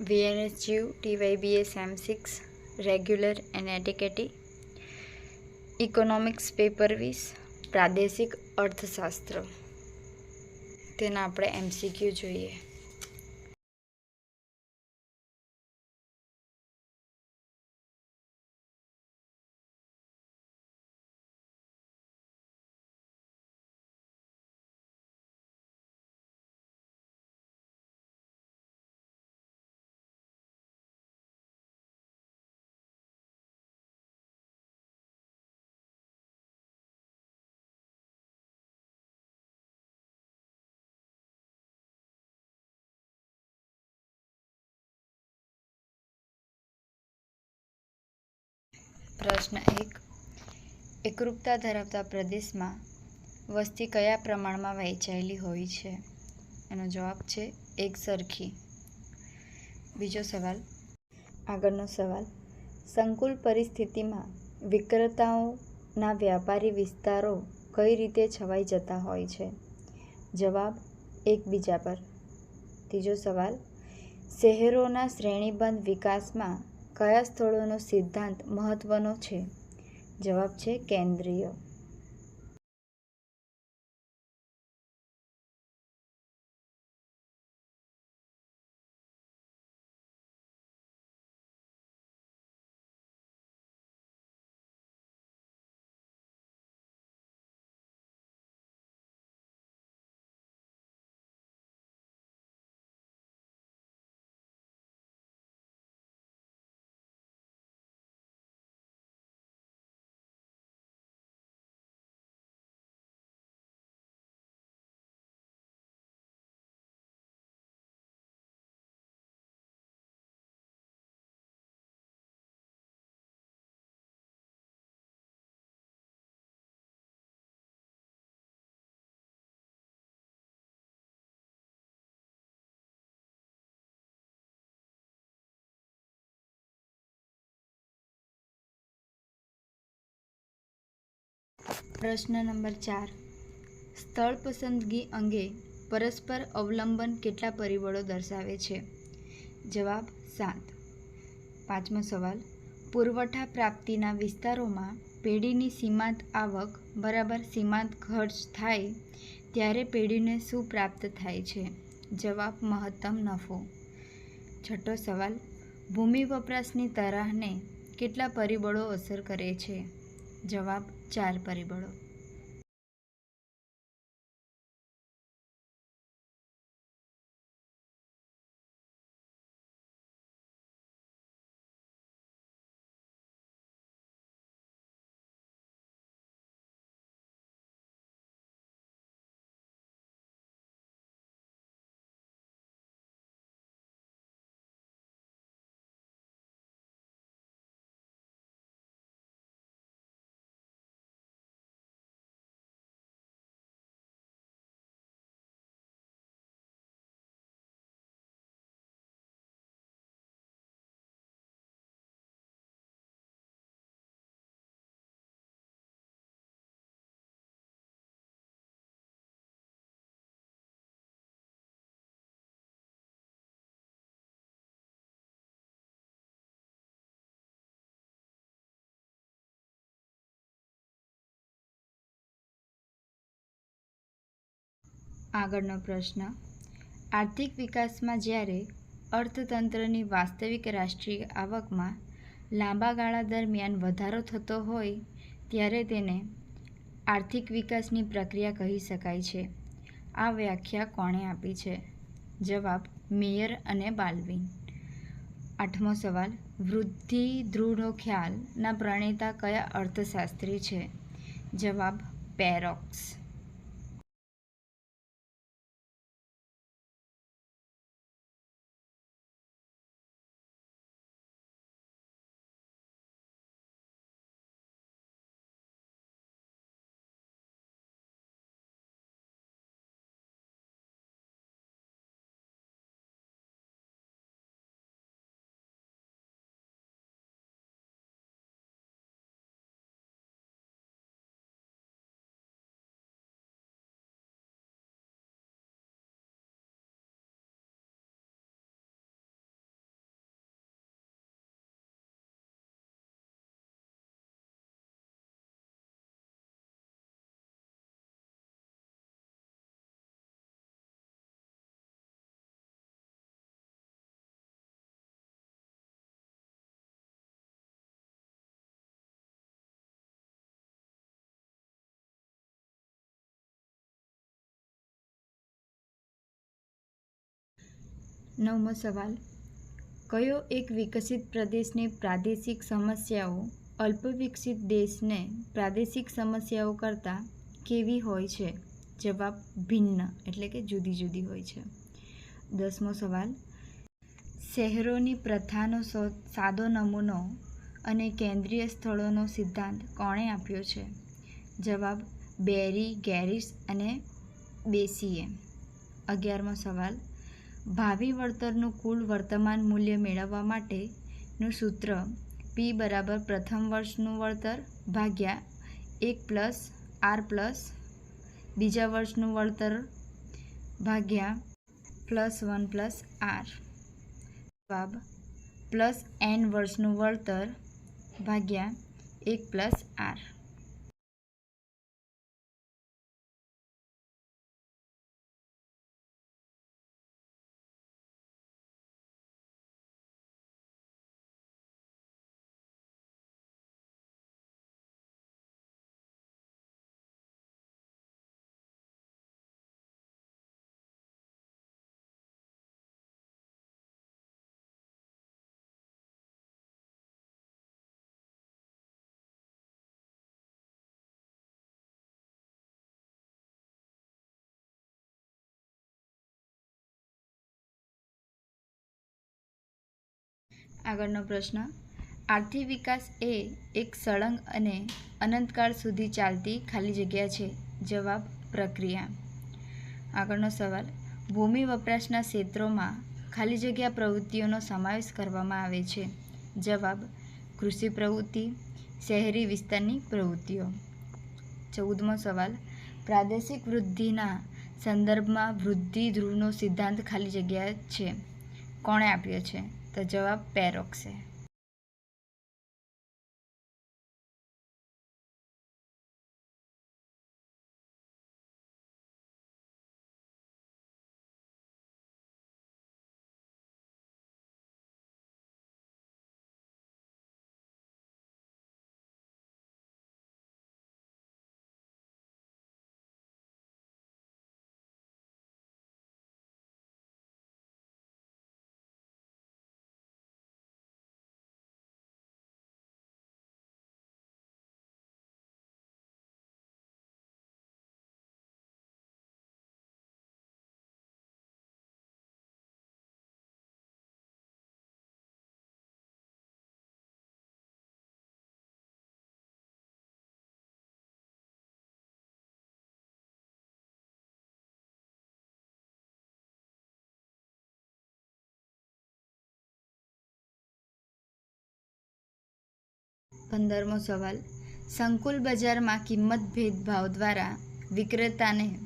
VNSGU TYBS M6 regular and ATKT economics paper વીસ, પ્રાદેશિક અર્થશાસ્ત્ર. તેના આપણે એમસીક્યુ જોઈએ. પ્રશ્ન એક. એકરૂપતા ધરાવતા પ્રદેશમાં વસ્તી કયા પ્રમાણમાં વહેંચાયેલી હોય છે? એનો જવાબ છે એક સરખી. બીજો સવાલ. આગળનો સવાલ. સંકુલ પરિસ્થિતિમાં વિક્રેતાઓના વ્યાપારી વિસ્તારો કઈ રીતે છવાઈ જતા હોય છે? જવાબ એકબીજા પર. ત્રીજો સવાલ. શહેરોના શ્રેણીબંધ વિકાસમાં કયા સ્થળોનો સિદ્ધાંત મહત્વનો છે? જવાબ છે કેન્દ્રીય. પ્રશ્ન નંબર ચાર. સ્થળ પસંદગી અંગે પરસ્પર અવલંબન કેટલા પરિબળો દર્શાવે છે? જવાબ સાત. પાંચમો સવાલ. પુરવઠા પ્રાપ્તિના વિસ્તારોમાં પેઢીની સીમાંત આવક બરાબર સીમાંત ખર્ચ થાય ત્યારે પેઢીને શું પ્રાપ્ત થાય છે? જવાબ મહત્તમ નફો. છઠ્ઠો સવાલ. ભૂમિ વપરાશની તરાહને કેટલા પરિબળો અસર કરે છે? જવાબ ચાર પરિબળો. આગળનો પ્રશ્ન. આર્થિક વિકાસમાં જ્યારે અર્થતંત્રની વાસ્તવિક રાષ્ટ્રીય આવકમાં લાંબા ગાળા દરમિયાન વધારો થતો હોય, ત્યારે તેને આર્થિક વિકાસની પ્રક્રિયા કહી શકાય છે. આ વ્યાખ્યા કોણે આપી છે? જવાબ, મેયર અને બાલ્વિન. આઠમો સવાલ, વૃદ્ધિ ધ્રુવનો ખ્યાલના પ્રણેતા કયા અર્થશાસ્ત્રી છે? જવાબ, પેરોક્સ. નવમો સવાલ. કયો એક વિકસિત પ્રદેશની પ્રાદેશિક સમસ્યાઓ અલ્પ વિકસિત દેશને પ્રાદેશિક સમસ્યાઓ કરતાં કેવી હોય છે? જવાબ ભિન્ન, એટલે કે જુદી જુદી હોય છે. દસમો સવાલ. શહેરોની પ્રથાનો સાદો નમૂનો અને કેન્દ્રીય સ્થળોનો સિદ્ધાંત કોણે આપ્યો છે? જવાબ બેરી ગેરિસ અને બેસીએ. અગિયારમો સવાલ. ભાવિ વળતરનું કુલ વર્તમાન મૂલ્ય મેળવવા માટેનું સૂત્ર પી બરાબર પ્રથમ વર્ષનું વળતર ભાગ્યા એક પ્લસ આર પ્લસ બીજા વર્ષનું વળતર ભાગ્યા પ્લસ વન પ્લસ આર. જવાબ, પ્લસ એન વર્ષનું વળતર ભાગ્યા એક પ્લસ આર. આગળનો પ્રશ્ન. આર્થિક વિકાસ એ એક સળંગ અને અનંતકાળ સુધી ચાલતી ખાલી જગ્યા છે. જવાબ, પ્રક્રિયા. આગળનો સવાલ. ભૂમિ વપરાશના ક્ષેત્રોમાં ખાલી જગ્યા પ્રવૃત્તિઓનો સમાવેશ કરવામાં આવે છે. જવાબ, કૃષિ પ્રવૃત્તિ, શહેરી વિસ્તારની પ્રવૃત્તિઓ. ચૌદમો સવાલ. પ્રાદેશિક વૃદ્ધિના સંદર્ભમાં વૃદ્ધિ ધ્રુવનો સિદ્ધાંત ખાલી જગ્યા છે. કોણે આપ્યો છે? તો જવાબ પેરોક્સે. પંદરમો સવાલ. સંકુલ બજારમાં કિંમત ભેદભાવ દ્વારા વિક્રેતાને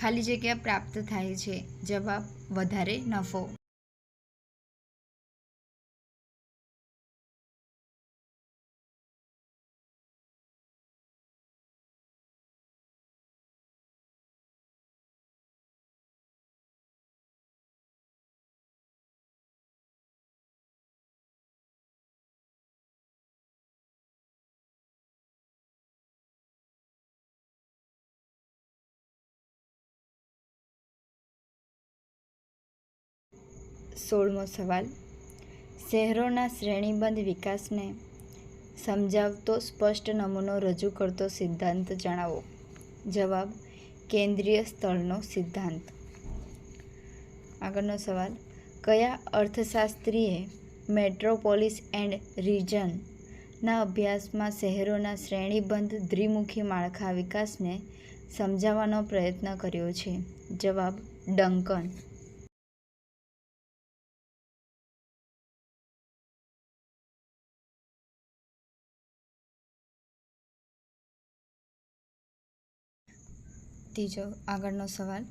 ખાલી જગ્યા પ્રાપ્ત થાય છે. જવાબ, વધારે નફો. સોળમો સવાલ. શહેરોના શ્રેણીબંધ વિકાસને સમજાવતો સ્પષ્ટ નમૂનો રજૂ કરતો સિદ્ધાંત જણાવો. જવાબ, કેન્દ્રીય સ્થળનો સિદ્ધાંત. આગળનો સવાલ, કયા અર્થશાસ્ત્રીએ મેટ્રોપોલિસ એન્ડ રિજન ના અભ્યાસમાં શહેરોના શ્રેણીબંધ દ્વિમુખી માળખા વિકાસને સમજાવવાનો પ્રયત્ન કર્યો છે? જવાબ, ડંકન. ત્રીજો આગળનો સવાલ.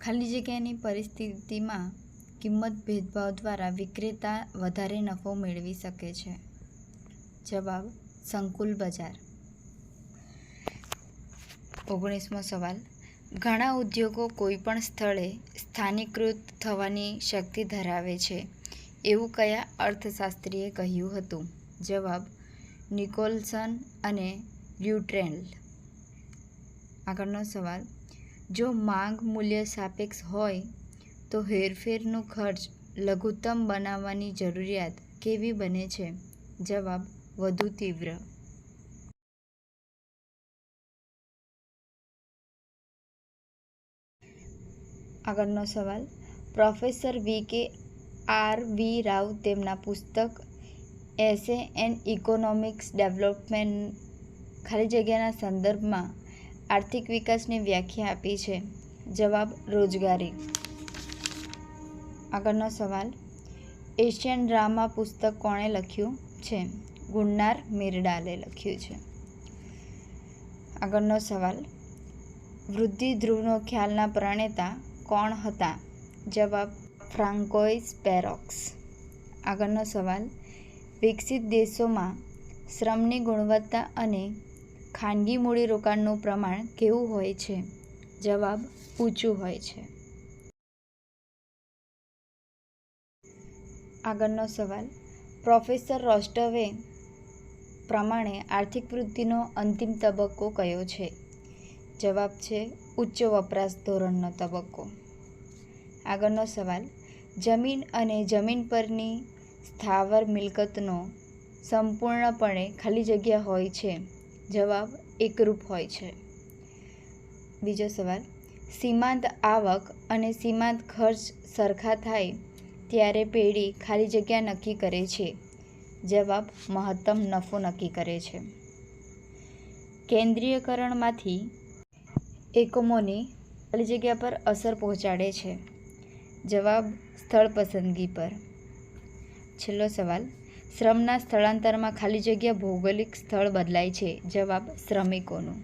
ખાલી જગ્યાની પરિસ્થિતિમાં કિંમત ભેદભાવ દ્વારા વિક્રેતા વધારે નફો મેળવી શકે છે. જવાબ, સંકુલ બજાર. ઓગણીસમો સવાલ. ઘણા ઉદ્યોગો કોઈપણ સ્થળે સ્થાનીકૃત થવાની શક્તિ ધરાવે છે એવું કયા અર્થશાસ્ત્રીએ કહ્યું હતું? જવાબ, નિકોલસન અને લ્યુટ્રેલ આગળનો સવાલ. જો માંગ મૂલ્ય સાપેક્ષ હોય, તો હેરફેરનો ખર્ચ લઘુત્તમ બનાવવાની જરૂરિયાત કેવી બને છે? જવાબ, વધુ તીવ્ર. આગળનો સવાલ, પ્રોફેસર વી કે આર વી રાવ તેમના પુસ્તક એસે એન્ડ ઇકોનોમિક્સ ડેવલપમેન્ટ ખાલી જગ્યાના સંદર્ભમાં આર્થિક વિકાસની વ્યાખ્યા આપી છે. જવાબ, રોજગારી. આગળનો સવાલ, એશિયન ડ્રામા પુસ્તક કોણે લખ્યું છે? ગુન્નાર મિરડાલે લખ્યું છે. આગળનો સવાલ, વૃદ્ધિ ધ્રુવનો ખ્યાલના પ્રણેતા કોણ હતા? જવાબ ફ્રાન્કોઇસ પેરોક્સ આગળનો સવાલ, વિકસિત દેશોમાં શ્રમની ગુણવત્તા અને ખાનગી મૂડીરોકાણનું પ્રમાણ કેવું હોય છે? જવાબ ઊંચું હોય છે. આગળનો સવાલ, પ્રોફેસર રોસ્ટવે પ્રમાણે આર્થિક વૃદ્ધિનો અંતિમ તબક્કો કયો છે? જવાબ છે, ઉચ્ચ વપરાશ ધોરણનો તબક્કો. આગળનો સવાલ, જમીન અને જમીન પરની સ્થાવર મિલકતનો સંપૂર્ણપણે ખાલી જગ્યા હોય છે. જવાબ એકરૂપ હોય છે. બીજો સવાલ, સીમાંત આવક અને સીમાંત ખર્ચ સરખા થાય ત્યારે પેઢી ખાલી જગ્યા નક્કી કરે છે. જવાબ, મહત્તમ નફો નક્કી કરે છે. કેન્દ્રીયકરણમાંથી એકમોની ખાલી જગ્યા પર અસર પહોંચાડે છે. જવાબ, સ્થળ પસંદગી પર. છેલ્લો સવાલ શ્રમના સ્થળાંતરમાં ખાલી જગ્યા ભૌગોલિક સ્થળ બદલાય છે જવાબ શ્રમિકોનું.